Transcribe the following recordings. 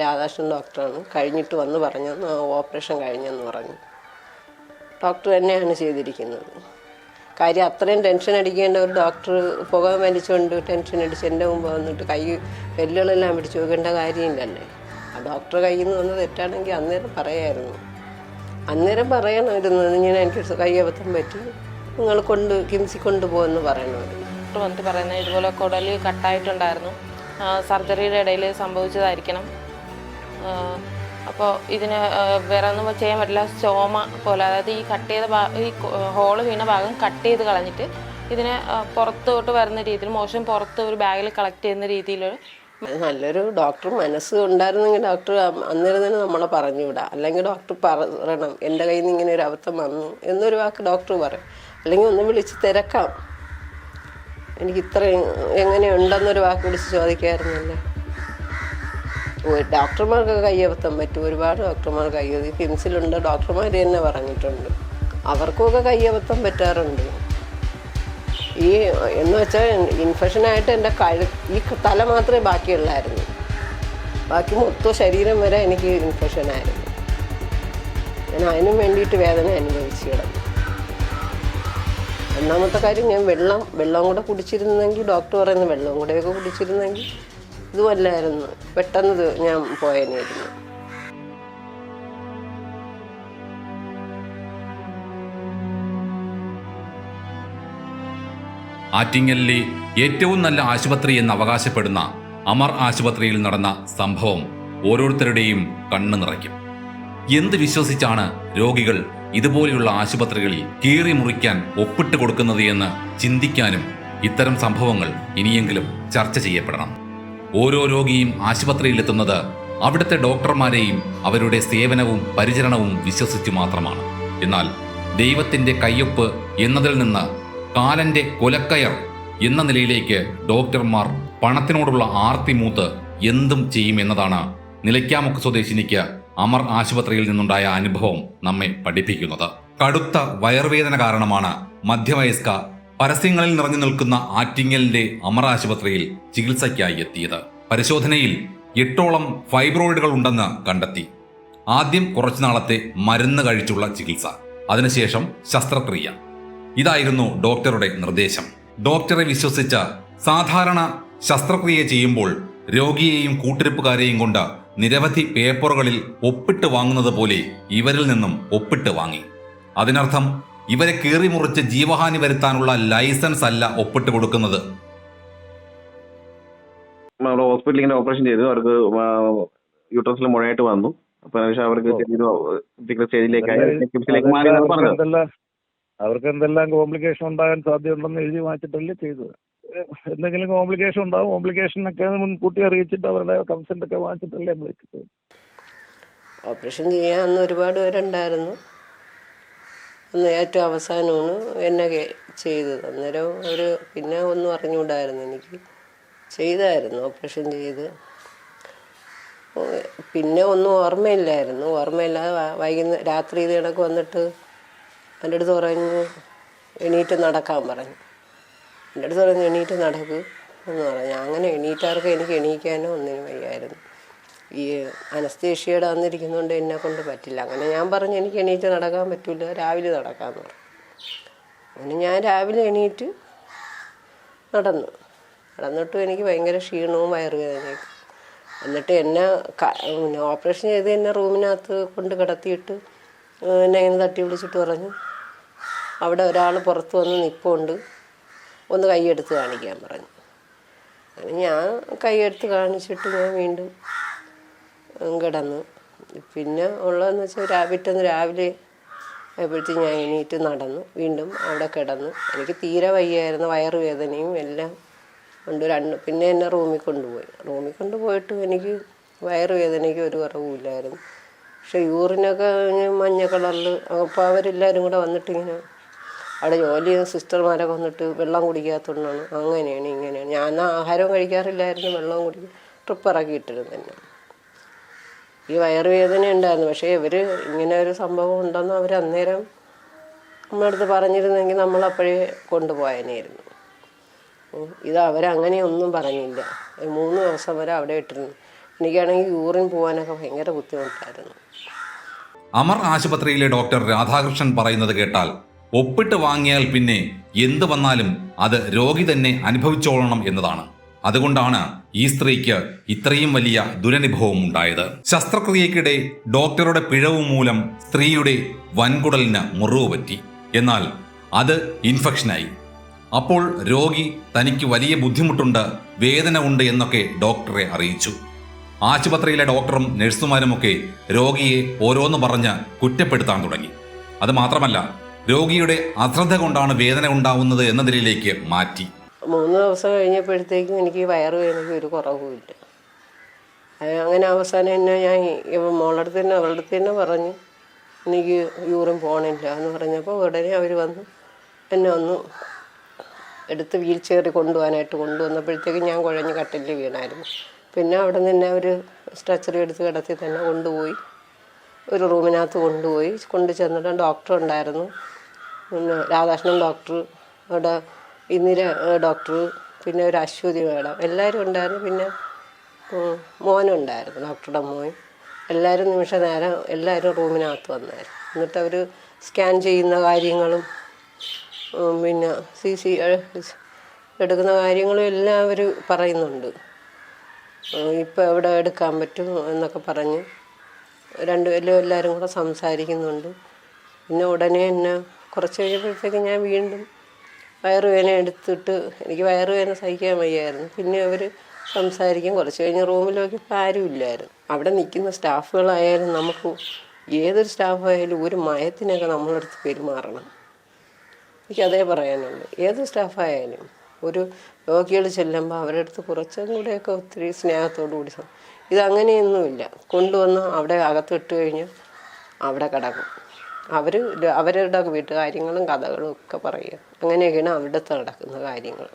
രാധാകൃഷ്ണൻ ഡോക്ടറാണ്. കഴിഞ്ഞിട്ട് വന്ന് പറഞ്ഞു ഓപ്പറേഷൻ കഴിഞ്ഞെന്ന് പറഞ്ഞു. ഡോക്ടർ തന്നെയാണ് ചെയ്തിരിക്കുന്നത്. കാര്യം അത്രയും ടെൻഷൻ അടിക്കേണ്ട ഒരു ഡോക്ടർ പുക വലിച്ചുകൊണ്ട് ടെൻഷൻ അടിച്ച് എന്റെ മുമ്പ് വന്നിട്ട് കൈ വെല്ലുകളെല്ലാം പിടിച്ച് നോക്കേണ്ട കാര്യമില്ലല്ലേ? ആ ഡോക്ടർ കയ്യിൽ നിന്ന് വന്ന് തെറ്റാണെങ്കിൽ അന്നേരം പറയായിരുന്നു. അന്നേരം പറയണമായിരുന്നു ഇങ്ങനെ എനിക്ക് കൈ അബദ്ധം പറ്റി. നിങ്ങൾ കൊണ്ട് കിംസി കൊണ്ടുപോകുമെന്ന് പറയണമായിരുന്നു. ഡോക്ടർ വന്നിട്ട് പറയുന്നത് ഇതുപോലെ കുടൽ കട്ടായിട്ടുണ്ടായിരുന്നു. സർജറിയുടെ ഇടയിൽ സംഭവിച്ചതായിരിക്കണം. അപ്പോൾ ഇതിന് വേറെ ഒന്നും ചെയ്യാൻ പറ്റില്ല. സ്റ്റോമ പോലെ അതായത് ഈ കട്ട് ചെയ്ത ഭാഗം ഈ ഹോൾ വീണ ഭാഗം കട്ട് ചെയ്ത് കളഞ്ഞിട്ട് ഇതിനെ പുറത്തോട്ട് വരുന്ന രീതിയിൽ മോശം പുറത്ത് ഒരു ബാഗിൽ കളക്ട് ചെയ്യുന്ന രീതിയിൽ നല്ലൊരു ഡോക്ടർ മനസ്സ് ഉണ്ടായിരുന്നെങ്കിൽ ഡോക്ടർ അന്നേരം തന്നെ നമ്മളെ പറഞ്ഞു വിടാം. അല്ലെങ്കിൽ ഡോക്ടർ പറയണം എന്റെ കയ്യിൽ നിന്ന് ഇങ്ങനെ ഒരു അബദ്ധം വന്നു എന്നൊരു വാക്ക് ഡോക്ടർ പറയും. അല്ലെങ്കിൽ ഒന്ന് വിളിച്ച് തിരക്കാം. എനിക്ക് ഇത്ര എങ്ങനെയുണ്ടെന്നൊരു വാക്ക് വിളിച്ച് ചോദിക്കാമായിരുന്നല്ലേ ഓ, കയ്യെത്താൻ പറ്റും. ഒരുപാട് ഡോക്ടർമാർ കയ്യബദ്ധം ഫിംസിലുണ്ട് ഡോക്ടർമാർ തന്നെ പറഞ്ഞിട്ടുണ്ട്. അവർക്കൊക്കെ കയ്യബദ്ധം പറ്റാറുണ്ട്. ഈ എന്ന് വെച്ചാൽ ഇൻഫെക്ഷനായിട്ട് എന്റെ കഴു ഈ തല മാത്രമേ ബാക്കിയുള്ളായിരുന്നു. ബാക്കി മൊത്തം ശരീരം വരെ എനിക്ക് ഇൻഫെക്ഷനായിരുന്നു. ഞാൻ അതിനും വേണ്ടിയിട്ട് വേദന അനുഭവിച്ചു കിടന്നു. ഒന്നാമത്തെ കാര്യം ഞാൻ വെള്ളം വെള്ളം കൂടെ കുടിച്ചിരുന്നെങ്കിൽ ഡോക്ടർ പറയുന്ന വെള്ളം കൂടെയൊക്കെ കുടിച്ചിരുന്നെങ്കിൽ ഇതുമല്ലായിരുന്നു. പെട്ടെന്ന് ഞാൻ പോയനായിരുന്നു. ആറ്റിങ്ങലിലെ ഏറ്റവും നല്ല ആശുപത്രി എന്ന് അവകാശപ്പെടുന്ന അമർ ആശുപത്രിയിൽ നടന്ന സംഭവം ഓരോരുത്തരുടെയും കണ്ണു നിറയ്ക്കും. എന്ത് വിശ്വസിച്ചാണ് രോഗികൾ ഇതുപോലെയുള്ള ആശുപത്രികളിൽ കീറി മുറിക്കാൻ ഒപ്പിട്ട് കൊടുക്കുന്നത് എന്ന് ചിന്തിക്കാനും ഇത്തരം സംഭവങ്ങൾ ഇനിയെങ്കിലും ചർച്ച ചെയ്യപ്പെടണം. ഓരോ രോഗിയും ആശുപത്രിയിലെത്തുന്നത് അവിടുത്തെ ഡോക്ടർമാരെയും അവരുടെ സേവനവും പരിചരണവും വിശ്വസിച്ചു മാത്രമാണ്. എന്നാൽ ദൈവത്തിന്റെ കയ്യൊപ്പ് എന്നതിൽ നിന്ന് കാലന്റെ കൊലക്കയർ എന്ന നിലയിലേക്ക് ഡോക്ടർമാർ പണത്തിനോടുള്ള ആർത്തി മൂത്ത് എന്തും ചെയ്യും എന്നതാണ് നിലയ്ക്കാമുക്ക് സ്വദേശിനിക്ക് അമർ ആശുപത്രിയിൽ നിന്നുണ്ടായ അനുഭവം നമ്മെ പഠിപ്പിക്കുന്നത്. കടുത്ത വയർവേദന കാരണമാണ് മധ്യവയസ്ക പരസ്യങ്ങളിൽ നിറഞ്ഞു നിൽക്കുന്ന ആറ്റിങ്ങലിന്റെ അമർ ആശുപത്രിയിൽ ചികിത്സയ്ക്കായി എത്തിയത്. പരിശോധനയിൽ എട്ടോളം ഫൈബ്രോയിഡുകൾ ഉണ്ടെന്ന് കണ്ടെത്തി. ആദ്യം കുറച്ചു നാളത്തെ മരുന്ന് കഴിച്ചുള്ള ചികിത്സ അതിനുശേഷം ശസ്ത്രക്രിയ. ഇതായിരുന്നു ഡോക്ടറുടെ നിർദ്ദേശം. ഡോക്ടറെ വിശ്വസിച്ച സാധാരണ ശസ്ത്രക്രിയ ചെയ്യുമ്പോൾ രോഗിയെയും കൂട്ടിരിപ്പുകാരെയും കൊണ്ട് നിരവധി പേപ്പറുകളിൽ ഒപ്പിട്ട് വാങ്ങുന്നത് പോലെ ഇവരിൽ നിന്നും ഒപ്പിട്ട് വാങ്ങി. അതിനർത്ഥം ഇവരെ കീറി മുറിച്ച് ജീവഹാനി വരുത്താനുള്ള ലൈസൻസ് അല്ല ഒപ്പിട്ട് കൊടുക്കുന്നത്. നമ്മുടെ ഹോസ്പിറ്റലിൽ ഇങ്ങനെ ഓപ്പറേഷൻ ചെയ്തു. അവർക്ക് യൂട്രസിൽ മുഴയായിട്ട് വന്നു. അപ്പൊ അവർക്ക് അവർക്ക് എന്തെല്ലാം കോംപ്ലിക്കേഷൻ ഉണ്ടാകാൻ സാധ്യതയുണ്ടെന്ന് എഴുതി വാങ്ങിച്ചിട്ടല്ലേ ചെയ്തത്. എന്തെങ്കിലും കോംപ്ലിക്കേഷൻ ഉണ്ടാവും. കോംപ്ലിക്കേഷനൊക്കെ മുൻകൂട്ടി അറിയിച്ചിട്ട് അവരുടെ കൺസെന്റ് ഒക്കെ വാങ്ങിച്ചിട്ടല്ലേ നമ്മൾ ഓപ്പറേഷൻ ചെയ്യാൻ ഒരുപാട് പേരുണ്ടായിരുന്നു. അന്ന് ഏറ്റവും അവസാനമാണ് എന്നെ ചെയ്തത്. അന്നേരം അവർ പിന്നെ ഒന്നും അറിഞ്ഞുകൂടായിരുന്നു എനിക്ക്. ചെയ്തായിരുന്നു ഓപ്പറേഷൻ ചെയ്ത്. പിന്നെ ഒന്നും ഓർമ്മയില്ലായിരുന്നു. ഓർമ്മയില്ലാതെ വൈകുന്നേരം രാത്രി ഇത് കണക്ക് വന്നിട്ട് എന്റെ അടുത്ത് പറഞ്ഞു എണീറ്റ് നടക്കാൻ പറഞ്ഞു. എന്റെ അടുത്ത് പറഞ്ഞു എണീറ്റ് നടക്ക് എന്ന് പറഞ്ഞു. അങ്ങനെ എണീറ്റാർക്ക് എനിക്ക് എണീക്കാനോ ഒന്നിനും വയ്യായിരുന്നു. ഈ അനസ്തേഷ്യയുടെ വന്നിരിക്കുന്നതുകൊണ്ട് എന്നെ കൊണ്ട് പറ്റില്ല. അങ്ങനെ ഞാൻ പറഞ്ഞു എനിക്ക് എണീറ്റ് നടക്കാൻ പറ്റില്ല രാവിലെ നടക്കാമെന്ന് പറഞ്ഞു. അങ്ങനെ ഞാൻ രാവിലെ എണീറ്റ് നടന്നു. നടന്നിട്ടും എനിക്ക് ഭയങ്കര ക്ഷീണവും വയറുവേദനയൊക്കെ. എന്നിട്ട് എന്നെ പിന്നെ ഓപ്പറേഷൻ ചെയ്ത് എന്നെ റൂമിനകത്ത് കൊണ്ട് കിടത്തിയിട്ട് എന്നെ ഇങ്ങനെ തട്ടി വിളിച്ചിട്ട് പറഞ്ഞു അവിടെ ഒരാൾ പുറത്ത് വന്ന് നിൽപ്പുണ്ട് ഒന്ന് കൈയെടുത്ത് കാണിക്കാൻ പറഞ്ഞു. അങ്ങനെ ഞാൻ കൈയെടുത്ത് കാണിച്ചിട്ട് ഞാൻ വീണ്ടും കിടന്നു. പിന്നെ ഉള്ളതെന്ന് വെച്ചാൽ രാ പിറ്റേന്ന് രാവിലെ ആയപ്പോഴത്തേക്ക് ഞാൻ എണീറ്റ് നടന്നു. വീണ്ടും അവിടെ കിടന്നു. എനിക്ക് തീരെ വയ്യായിരുന്നു വയറുവേദനയും എല്ലാം കൊണ്ട് രണ്ട് പിന്നെ എന്നെ റൂമിൽ കൊണ്ടുപോയി. റൂമിൽ കൊണ്ടുപോയിട്ട് എനിക്ക് വയറുവേദനയ്ക്ക് ഒരു കുറവുമില്ലായിരുന്നു. പക്ഷെ യൂറിനൊക്കെ ഇങ്ങനെ മഞ്ഞ കളറിൽ അപ്പോൾ അവരെല്ലാവരും കൂടെ വന്നിട്ടിങ്ങനെ അവിടെ ജോലി ചെയ്യുന്ന സിസ്റ്റർമാരൊക്കെ വന്നിട്ട് വെള്ളം കുടിക്കാത്തതുകൊണ്ടാണ്. അങ്ങനെയാണ് ഇങ്ങനെയാണ്. ഞാൻ ആഹാരവും കഴിക്കാറില്ലായിരുന്നു വെള്ളവും കുടിക്കും ട്രിപ്പ് ഇറക്കിയിട്ടിരുന്നു തന്നെ ഈ വയറുവേദന ഉണ്ടായിരുന്നു. പക്ഷേ ഇവർ ഇങ്ങനെ ഒരു സംഭവം ഉണ്ടെന്ന് അവർ അന്നേരം നമ്മളടുത്ത് പറഞ്ഞിരുന്നെങ്കിൽ നമ്മൾ അപ്പോഴേ കൊണ്ടുപോയനായിരുന്നു. ഇത് അവരങ്ങനെയൊന്നും പറഞ്ഞില്ല. മൂന്ന് ദിവസം വരെ അവിടെ ഇട്ടിരുന്നു. എനിക്കാണെങ്കിൽ യൂറിൻ പോകാനൊക്കെ ഭയങ്കര ബുദ്ധിമുട്ടായിരുന്നു. അമർ ആശുപത്രിയിലെ ഡോക്ടർ രാധാകൃഷ്ണൻ പറയുന്നത് കേട്ടാൽ ഒപ്പിട്ട് വാങ്ങിയാൽ പിന്നെ എന്ത് വന്നാലും അത് രോഗി തന്നെ അനുഭവിച്ചോളണം എന്നതാണ്. അതുകൊണ്ടാണ് ഈ സ്ത്രീക്ക് ഇത്രയും വലിയ ദുരനുഭവം ഉണ്ടായത്. ശസ്ത്രക്രിയക്കിടെ ഡോക്ടറുടെ പിഴവ് മൂലം സ്ത്രീയുടെ വൻകുടലിന് മുറിവ് പറ്റി. എന്നാൽ അത് ഇൻഫെക്ഷനായി. അപ്പോൾ രോഗി തനിക്ക് വലിയ ബുദ്ധിമുട്ടുണ്ട് വേദന ഉണ്ട് എന്നൊക്കെ ഡോക്ടറെ അറിയിച്ചു. ആശുപത്രിയിലെ ഡോക്ടറും നഴ്സുമാരുമൊക്കെ രോഗിയെ ഓരോന്ന് പറഞ്ഞ് കുറ്റപ്പെടുത്താൻ തുടങ്ങി. അത് മാത്രമല്ല രോഗിയുടെ അശ്രദ്ധ കൊണ്ടാണ് വേദന ഉണ്ടാവുന്നത് എന്ന നിലയിലേക്ക് മാറ്റി. മൂന്ന് ദിവസം കഴിഞ്ഞപ്പോഴത്തേക്കും എനിക്ക് വയറ് വേദനയ്ക്ക് ഒരു കുറവുമില്ല. അങ്ങനെ അവസാനം തന്നെ ഞാൻ മോളടുത്ത് തന്നെ അവളുടെ അടുത്ത് തന്നെ പറഞ്ഞു എനിക്ക് യൂറിൻ പോകണില്ല എന്ന് പറഞ്ഞപ്പോൾ ഉടനെ അവർ വന്ന്. എന്നെ ഒന്ന് എടുത്ത് വീൽ ചെയറി കൊണ്ടുപോകാനായിട്ട് കൊണ്ടുവന്നപ്പോഴത്തേക്കും ഞാൻ കുഴഞ്ഞ് കട്ടിലിൽ വീണായിരുന്നു. പിന്നെ അവിടെ നിന്ന് അവർ സ്ട്രെച്ചർ എടുത്ത് കിടത്തി തന്നെ കൊണ്ടുപോയി. ഒരു റൂമിനകത്ത് കൊണ്ടുപോയി. കൊണ്ടു ചെന്നിട്ട് ഡോക്ടർ ഉണ്ടായിരുന്നു. പിന്നെ രാധാകൃഷ്ണൻ ഡോക്ടർ അവിടെ ഇന്ദിര ഡോക്ടർ പിന്നെ ഒരു അശ്വതി മേഡം. എല്ലാവരും ഉണ്ടായിരുന്നു. പിന്നെ മോനുണ്ടായിരുന്നു ഡോക്ടറുടെ മോൻ. എല്ലാവരും നിമിഷ നേരം എല്ലാവരും റൂമിനകത്ത് വന്നായിരുന്നു. എന്നിട്ട് അവർ സ്കാൻ ചെയ്യുന്ന കാര്യങ്ങളും പിന്നെ സി സി എടുക്കുന്ന കാര്യങ്ങളും എല്ലാം അവർ പറയുന്നുണ്ട്. ഇപ്പോൾ എവിടെ എടുക്കാൻ പറ്റും എന്നൊക്കെ പറഞ്ഞ് രണ്ടുപേരും എല്ലാവരും കൂടെ സംസാരിക്കുന്നുണ്ട്. പിന്നെ ഉടനെ തന്നെ കുറച്ച് കഴിഞ്ഞപ്പോഴത്തേക്ക് ഞാൻ വീണ്ടും വയറുവേദന എടുത്തിട്ട് എനിക്ക് വയറുവേദന സഹിക്കാൻ വയ്യായിരുന്നു. പിന്നെ അവർ സംസാരിക്കും. കുറച്ച് കഴിഞ്ഞ് റൂമിൽ നോക്കിയപ്പോൾ ആരുമില്ലായിരുന്നു അവിടെ നിൽക്കുന്ന സ്റ്റാഫുകളായാലും നമുക്ക് ഏതൊരു സ്റ്റാഫായാലും ഒരു മയത്തിനൊക്കെ നമ്മളടുത്ത് പെരുമാറണം. എനിക്കതേ പറയാനുള്ളൂ. ഏത് സ്റ്റാഫായാലും ഒരു രോഗികൾ ചെല്ലുമ്പോൾ അവരുടെ അടുത്ത് കുറച്ചും കൂടെയൊക്കെ ഒത്തിരി സ്നേഹത്തോടു കൂടി ഇതങ്ങനെയൊന്നുമില്ല. കൊണ്ടുവന്ന് അവിടെ അകത്തിട്ട് കഴിഞ്ഞാൽ അവിടെ കിടക്കും. അവർ അവരുടെ വീട്ടുകാര്യങ്ങളും കഥകളും ഒക്കെ പറയുക. അങ്ങനെയൊക്കെയാണ് അവിടുത്തെ നടക്കുന്ന കാര്യങ്ങൾ.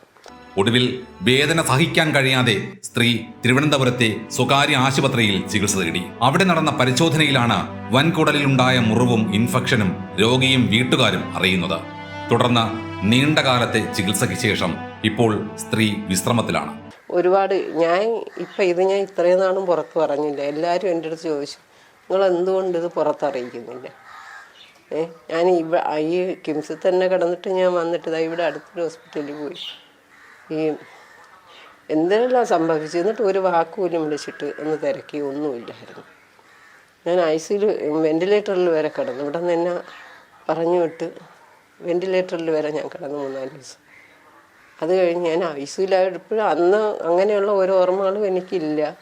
ഒടുവിൽ വേദന സഹിക്കാൻ കഴിയാതെ സ്ത്രീ തിരുവനന്തപുരത്തെ സ്വകാര്യ ആശുപത്രിയിൽ ചികിത്സ തേടി. അവിടെ നടന്ന പരിശോധനയിലാണ് വൻകുടലിലുണ്ടായ മുറിവും ഇൻഫെക്ഷനും രോഗിയും വീട്ടുകാരും അറിയുന്നത്. തുടർന്ന് നീണ്ടകാലത്തെ ചികിത്സയ്ക്ക് ശേഷം ഇപ്പോൾ സ്ത്രീ വിശ്രമത്തിലാണ്. ഒരുപാട് ഞാൻ ഇപ്പം ഇത് ഞാൻ ഇത്രയും നാളും പുറത്ത് പറഞ്ഞില്ല. എല്ലാവരും എന്റെ അടുത്ത് ചോദിച്ചു നിങ്ങൾ എന്തുകൊണ്ട് ഇത് പുറത്തറിയിക്കുന്നില്ല? ഞാൻ ഇവ ഈ കിംസിൽ തന്നെ കിടന്നിട്ട് ഞാൻ വന്നിട്ട് ദാ ഇവിടെ അടുത്തൊരു ഹോസ്പിറ്റലിൽ പോയി. ഈ എന്തെല്ലാം സംഭവിച്ചു? എന്നിട്ട് ഒരു വാക്ക് പോലും വിളിച്ചിട്ട് ഒന്ന് തിരക്കി ഒന്നുമില്ലായിരുന്നു. ഞാൻ ഐ സിയിൽ വെന്റിലേറ്ററിൽ വരെ കിടന്നു. ഇവിടെ നിന്ന് എന്നെ പറഞ്ഞു വിട്ട് വെന്റിലേറ്ററിൽ വരെ ഞാൻ കിടന്നു മൂന്നാൽ ദിവസം. അത് കഴിഞ്ഞ് ഞാൻ ഐ സിയിലായപ്പോഴും അന്ന് അങ്ങനെയുള്ള ഓരോ ഓർമ്മകളും എനിക്കില്ല.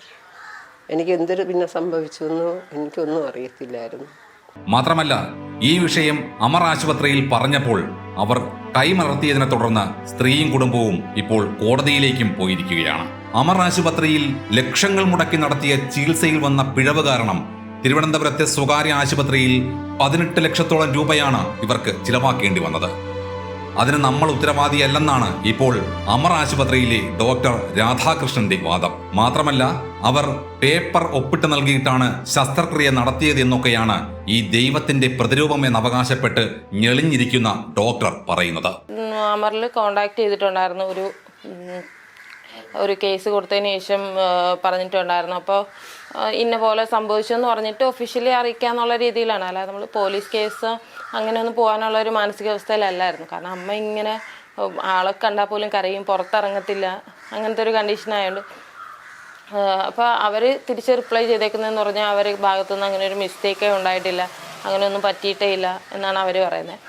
എനിക്ക് എന്തൊരു പിന്നെ സംഭവിച്ചു എന്നോ എനിക്കൊന്നും അറിയത്തില്ലായിരുന്നു. മാത്രമല്ല ഈ വിഷയം അമർ ആശുപത്രിയിൽ പറഞ്ഞപ്പോൾ അവർ കൈമലർത്തിയതിനെ തുടർന്ന് സ്ത്രീയും കുടുംബവും ഇപ്പോൾ കോടതിയിലേക്കും പോയിരിക്കുകയാണ്. അമർ ആശുപത്രിയിൽ ലക്ഷങ്ങൾ മുടക്കി നടത്തിയ ചികിത്സയിൽ വന്ന പിഴവ് കാരണം തിരുവനന്തപുരത്തെ സ്വകാര്യ ആശുപത്രിയിൽ പതിനെട്ട് ലക്ഷത്തോളം രൂപയാണ് ഇവർക്ക് ചിലവാക്കേണ്ടി വന്നത്. അതിന് നമ്മൾ ഉത്തരവാദിയല്ലെന്നാണ് ഇപ്പോൾ അമർ ആശുപത്രിയിലെ ഡോക്ടർ രാധാകൃഷ്ണന്റെ വാദം. മാത്രമല്ല അവർ പേപ്പർ ഒപ്പിട്ട് നൽകിയിട്ടാണ് ശസ്ത്രക്രിയ നടത്തിയത് എന്നൊക്കെയാണ് ഈ ദൈവത്തിന്റെ പ്രതിരൂപം എന്ന് അവകാശപ്പെട്ട് ഞെളിഞ്ഞിരിക്കുന്ന ഡോക്ടർ പറയുന്നത്. അമറിൽ കോണ്ടാക്ട് ചെയ്തിട്ടുണ്ടായിരുന്നു. ഒരു ഒരു കേസ് കൊടുത്തതിന് ശേഷം പറഞ്ഞിട്ടുണ്ടായിരുന്നു. അപ്പോൾ ഇന്ന പോലെ സംഭവിച്ചു എന്ന് പറഞ്ഞിട്ട് ഒഫീഷ്യലി അറിയിക്കാന്നുള്ള രീതിയിലാണ്. അല്ലാതെ നമ്മൾ പോലീസ് കേസ് അങ്ങനെയൊന്നും പോകാനുള്ള ഒരു മാനസികാവസ്ഥയിലല്ലായിരുന്നു. കാരണം അമ്മ ഇങ്ങനെ ആളെ കണ്ടാൽ പോലും കരയും പുറത്തിറങ്ങത്തില്ല അങ്ങനത്തെ ഒരു കണ്ടീഷൻ ആയതുകൊണ്ട് അപ്പോൾ അവർ തിരിച്ച് റിപ്ലൈ ചെയ്തേക്കുന്നതെന്ന് പറഞ്ഞാൽ അവർ ഭാഗത്തുനിന്ന് അങ്ങനെ ഒരു മിസ്റ്റേക്കേ ഉണ്ടായിട്ടില്ല അങ്ങനെയൊന്നും പറ്റിയിട്ടേ ഇല്ല എന്നാണ് അവർ പറയുന്നത്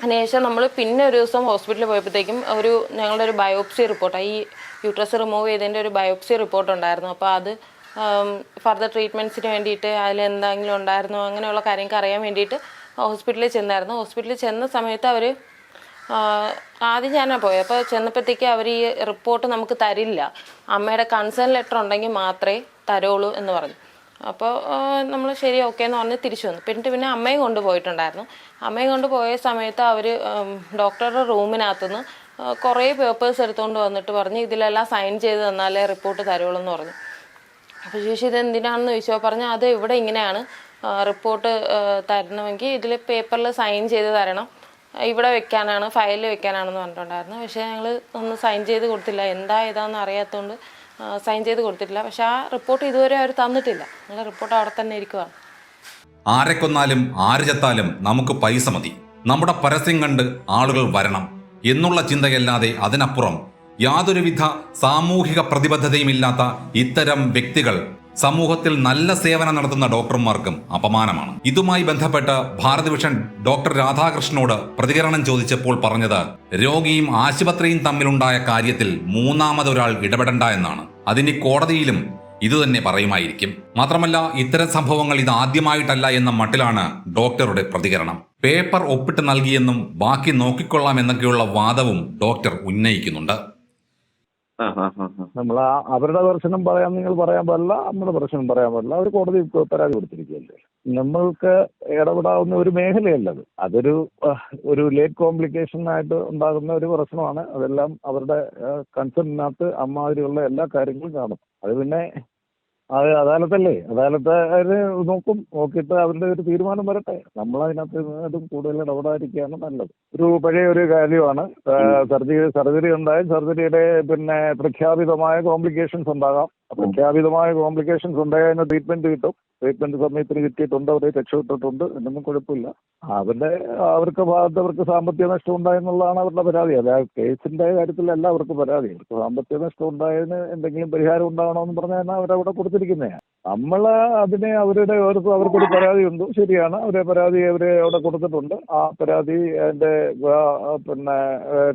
അതിനുശേഷം നമ്മൾ പിന്നെ ഒരു ദിവസം ഹോസ്പിറ്റലിൽ പോയപ്പോഴത്തേക്കും ഒരു ഞങ്ങളുടെ ഒരു ബയോപ്സി റിപ്പോർട്ട് ഈ യൂട്രസ് റിമൂവ് ചെയ്തതിന്റെ ഒരു ബയോപ്സി റിപ്പോർട്ട് ഉണ്ടായിരുന്നു. അപ്പോൾ അത് ഫർദർ ട്രീറ്റ്മെന്റ്സിന് വേണ്ടിയിട്ട് അതിൽ എന്തെങ്കിലും ഉണ്ടായിരുന്നോ അങ്ങനെയുള്ള കാര്യങ്ങൾക്ക് അറിയാൻ വേണ്ടിയിട്ട് ഹോസ്പിറ്റലിൽ ചെന്നായിരുന്നു. ഹോസ്പിറ്റലിൽ ചെന്ന സമയത്ത് അവർ ആദ്യം ഞാനാണ് പോയത് അപ്പോൾ ചെന്നപ്പോഴത്തേക്ക് അവർ ഈ റിപ്പോർട്ട് നമുക്ക് തരില്ല. അമ്മയുടെ കൺസേൺ ലെറ്റർ ഉണ്ടെങ്കിൽ മാത്രമേ തരുള്ളൂ എന്ന് പറഞ്ഞു. അപ്പോൾ നമ്മൾ ശരി ഓക്കെ എന്ന് പറഞ്ഞ് തിരിച്ചു വന്നു. പിന്നിട്ട് പിന്നെ അമ്മയും കൊണ്ടുപോയിട്ടുണ്ടായിരുന്നു. അമ്മയും കൊണ്ട് പോയ സമയത്ത് അവർ ഡോക്ടറുടെ റൂമിനകത്തുനിന്ന് കുറേ പേപ്പേഴ്സ് എടുത്തുകൊണ്ട് വന്നിട്ട് പറഞ്ഞ് ഇതിലെല്ലാം സൈൻ ചെയ്ത് തന്നാലേ റിപ്പോർട്ട് തരുള്ളൂ എന്ന് പറഞ്ഞു. അപ്പോൾ ചേച്ചി ഇത് എന്തിനാണെന്ന് ചോദിച്ചപ്പോൾ പറഞ്ഞു അത് ഇവിടെ ഇങ്ങനെയാണ്. റിപ്പോർട്ട് തരണമെങ്കിൽ ഇതിൽ പേപ്പറിൽ സൈൻ ചെയ്ത് തരണം. ഇവിടെ വെക്കാനാണ് ഫയലിൽ വെക്കാനാണെന്ന് പറഞ്ഞിട്ടുണ്ടായിരുന്നു. പക്ഷേ ഞങ്ങൾ ഒന്ന് സൈൻ ചെയ്ത് കൊടുത്തില്ല. എന്താ ഏതാണെന്ന് അറിയാത്തതുകൊണ്ട് സൈൻ ചെയ്ത് കൊടുത്തിട്ടില്ല. പക്ഷെ ആ റിപ്പോർട്ട് ഇതുവരെ അവർ തന്നിട്ടില്ല. നിങ്ങളുടെ റിപ്പോർട്ട് അവിടെ തന്നെ ഇരിക്കുവാണ്. ആരെ കൊന്നാലും ആര് ചത്താലും നമുക്ക് പൈസ മതി. നമ്മുടെ പരസ്യം കണ്ട് ആളുകൾ വരണം എന്നുള്ള ചിന്തയല്ലാതെ അതിനപ്പുറം യാതൊരുവിധ സാമൂഹിക പ്രതിബദ്ധതയുമില്ലാത്ത ഇത്തരം വ്യക്തികൾ സമൂഹത്തിൽ നല്ല സേവനം നടത്തുന്ന ഡോക്ടർമാർക്കും അപമാനമാണ്. ഇതുമായി ബന്ധപ്പെട്ട് ഭാരത് ഡോക്ടർ രാധാകൃഷ്ണനോട് പ്രതികരണം ചോദിച്ചപ്പോൾ പറഞ്ഞത് രോഗിയും ആശുപത്രിയും തമ്മിലുണ്ടായ കാര്യത്തിൽ മൂന്നാമതൊരാൾ ഇടപെടണ്ട എന്നാണ്. അതിന് കോടതിയിലും ഇതുതന്നെ പറയുമായിരിക്കും. മാത്രമല്ല ഇത്തരം സംഭവങ്ങൾ ഇത് ആദ്യമായിട്ടല്ല എന്ന മട്ടിലാണ് ഡോക്ടറുടെ പ്രതികരണം. പേപ്പർ ഒപ്പിട്ട് നൽകിയെന്നും ബാക്കി നോക്കിക്കൊള്ളാം എന്നൊക്കെയുള്ള വാദവും ഡോക്ടർ ഉന്നയിക്കുന്നുണ്ട്. നമ്മൾ അവരുടെ ദർശനം പറയാൻ നിങ്ങൾ പറയാൻ പാടില്ല നമ്മുടെ ദർശനം പറയാൻ പാടില്ല. അവർ കോടതി പരാതി കൊടുത്തിരിക്കുകയല്ലേ. നമ്മൾക്ക് ഇടപെടാവുന്ന ഒരു മേഖലയല്ല അത്. അതൊരു ഒരു ലേറ്റ് കോംപ്ലിക്കേഷൻ ആയിട്ട് ഉണ്ടാകുന്ന ഒരു പ്രശ്നമാണ്. അതെല്ലാം അവരുടെ കൺസേണിനകത്ത് അമ്മാതിരിയുള്ള എല്ലാ കാര്യങ്ങളും കാണും. അത് പിന്നെ അത് അദാലത്തല്ലേ. അദാലത്ത് അവർ നോക്കും നോക്കിയിട്ട് അവരുടെ ഒരു തീരുമാനം വരട്ടെ. നമ്മൾ അതിനകത്ത് അതും കൂടുതൽ ഇടപെടാതിരിക്കുകയാണ് നല്ലത്. ഒരു പഴയ ഒരു കാര്യമാണ്. സർജറി സർജറി ഉണ്ടായാൽ സർജറിയുടെ പിന്നെ പ്രഖ്യാപിതമായ കോംപ്ലിക്കേഷൻസ് ഉണ്ടാകാം. പ്രഖ്യാപിതമായ കോംപ്ലിക്കേഷൻസ് ഉണ്ടായതിന് ട്രീറ്റ്മെന്റ് കിട്ടും. ട്രീറ്റ്മെന്റ് സമയത്തിന് കിട്ടിയിട്ടുണ്ട്? അവരെ രക്ഷപ്പെട്ടിട്ടുണ്ട്? എന്നൊന്നും കുഴപ്പമില്ല. അവരുടെ അവർക്ക് അവർക്ക് സാമ്പത്തിക നഷ്ടം ഉണ്ടായെന്നുള്ളതാണ് അവരുടെ പരാതി. അത് കേസിന്റെ കാര്യത്തിലല്ല അവർക്ക് പരാതി. അവർക്ക് സാമ്പത്തിക നഷ്ടം ഉണ്ടായതിന് എന്തെങ്കിലും പരിഹാരം ഉണ്ടാകണമെന്ന് പറഞ്ഞാൽ അവരവിടെ കൊടുത്തിരിക്കുന്നതാണ് നമ്മൾ അതിനെ അവരുടെ അവർക്ക് അവർക്കൊരു പരാതി ഉണ്ട് ശരിയാണ്. അവരെ പരാതി അവരെ അവിടെ കൊടുത്തിട്ടുണ്ട്. ആ പരാതി അതിന്റെ പിന്നെ പിന്നെ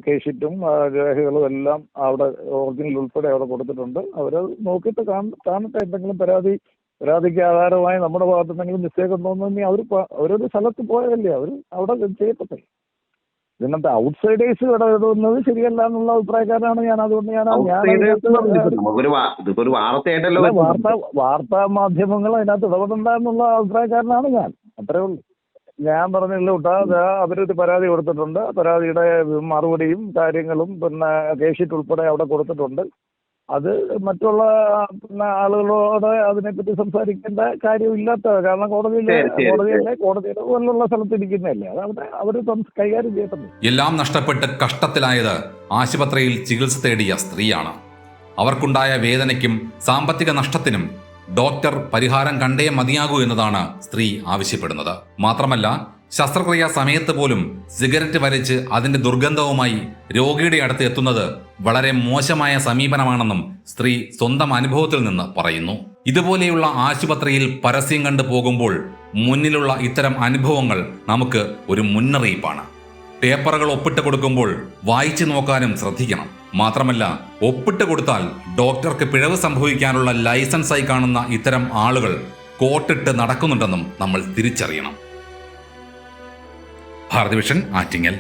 കേസിറ്റും രേഖകളും എല്ലാം അവിടെ ഒറിജിനൽ ഉൾപ്പെടെ അവിടെ കൊടുത്തിട്ടുണ്ട്. അവരത് നോക്കിയിട്ട് കാണ- കാണട്ടെ എന്തെങ്കിലും പരാതി പരാതിക്ക് ആധാരമായി നമ്മുടെ ഭാഗത്ത് എന്തെങ്കിലും മിസ്റ്റേക്ക് ഉണ്ടോ എന്ന് അവർ അവരൊരു സ്ഥലത്ത് പോയതല്ലേ അവർ അവിടെ ചെയ്യട്ടെ ഇതിനകത്ത് ഔട്ട്സൈഡേഴ്സ് ഇടപെടുന്നത് ശരിയല്ല എന്നുള്ള അഭിപ്രായക്കാരനാണ് ഞാൻ. അതുകൊണ്ട് ഞാൻ വാർത്താ വാർത്താ മാധ്യമങ്ങൾ അതിനകത്ത് ഇടപെടണ്ട എന്നുള്ള അഭിപ്രായക്കാരനാണ് ഞാൻ. അത്രേ ഉള്ളൂ. ഞാൻ പറഞ്ഞില്ല കൂട്ടാ അവരൊരു പരാതി കൊടുത്തിട്ടുണ്ട്. പരാതിയുടെ മറുപടിയും കാര്യങ്ങളും പിന്നെ കേസിറ്റ് ഉൾപ്പെടെ അവിടെ കൊടുത്തിട്ടുണ്ട്. അത് മറ്റുള്ള പിന്നെ ആളുകളോട് അതിനെപ്പറ്റി സംസാരിക്കേണ്ട കാര്യമില്ലാത്ത കാരണം കോടതിയിലെ കോടതിയല്ലേ കോടതിയുടെ പോലുള്ള സ്ഥലത്ത് ഇരിക്കുന്നതല്ലേ. അത് അവിടെ അവർ കൈകാര്യം ചെയ്യട്ടെ എല്ലാം നഷ്ടപ്പെട്ട് കഷ്ടത്തിലായത് ആശുപത്രിയിൽ ചികിത്സ തേടിയ സ്ത്രീയാണ്. അവർക്കുണ്ടായ വേദനയ്ക്കും സാമ്പത്തിക നഷ്ടത്തിനും ഡോക്ടർ പരിഹാരം കണ്ടേ മതിയാകൂ എന്നതാണ് സ്ത്രീ ആവശ്യപ്പെടുന്നത്. മാത്രമല്ല ശസ്ത്രക്രിയ സമയത്ത് പോലും സിഗരറ്റ് വലിച്ച് അതിന്റെ ദുർഗന്ധവുമായി രോഗിയുടെ അടുത്ത് എത്തുന്നത് വളരെ മോശമായ സമീപനമാണെന്നും സ്ത്രീ സ്വന്തം അനുഭവത്തിൽ നിന്ന് പറയുന്നു. ഇതുപോലെയുള്ള ആശുപത്രിയിൽ പരസ്യം കണ്ടു പോകുമ്പോൾ മുന്നിലുള്ള ഇത്തരം അനുഭവങ്ങൾ നമുക്ക് ഒരു മുന്നറിയിപ്പാണ്. പേപ്പറുകൾ ഒപ്പിട്ട് കൊടുക്കുമ്പോൾ വായിച്ചു നോക്കാനും ശ്രദ്ധിക്കണം. മാത്രമല്ല ഒപ്പിട്ട് കൊടുത്താൽ ഡോക്ടർക്ക് പിഴവ് സംഭവിക്കാനുള്ള ലൈസൻസായി കാണുന്ന ഇത്തരം ആളുകൾ കോട്ടിട്ട് നടക്കുന്നുണ്ടെന്നും നമ്മൾ തിരിച്ചറിയണം. ഭാരതവിഷൻ ആറ്റിങ്ങൽ.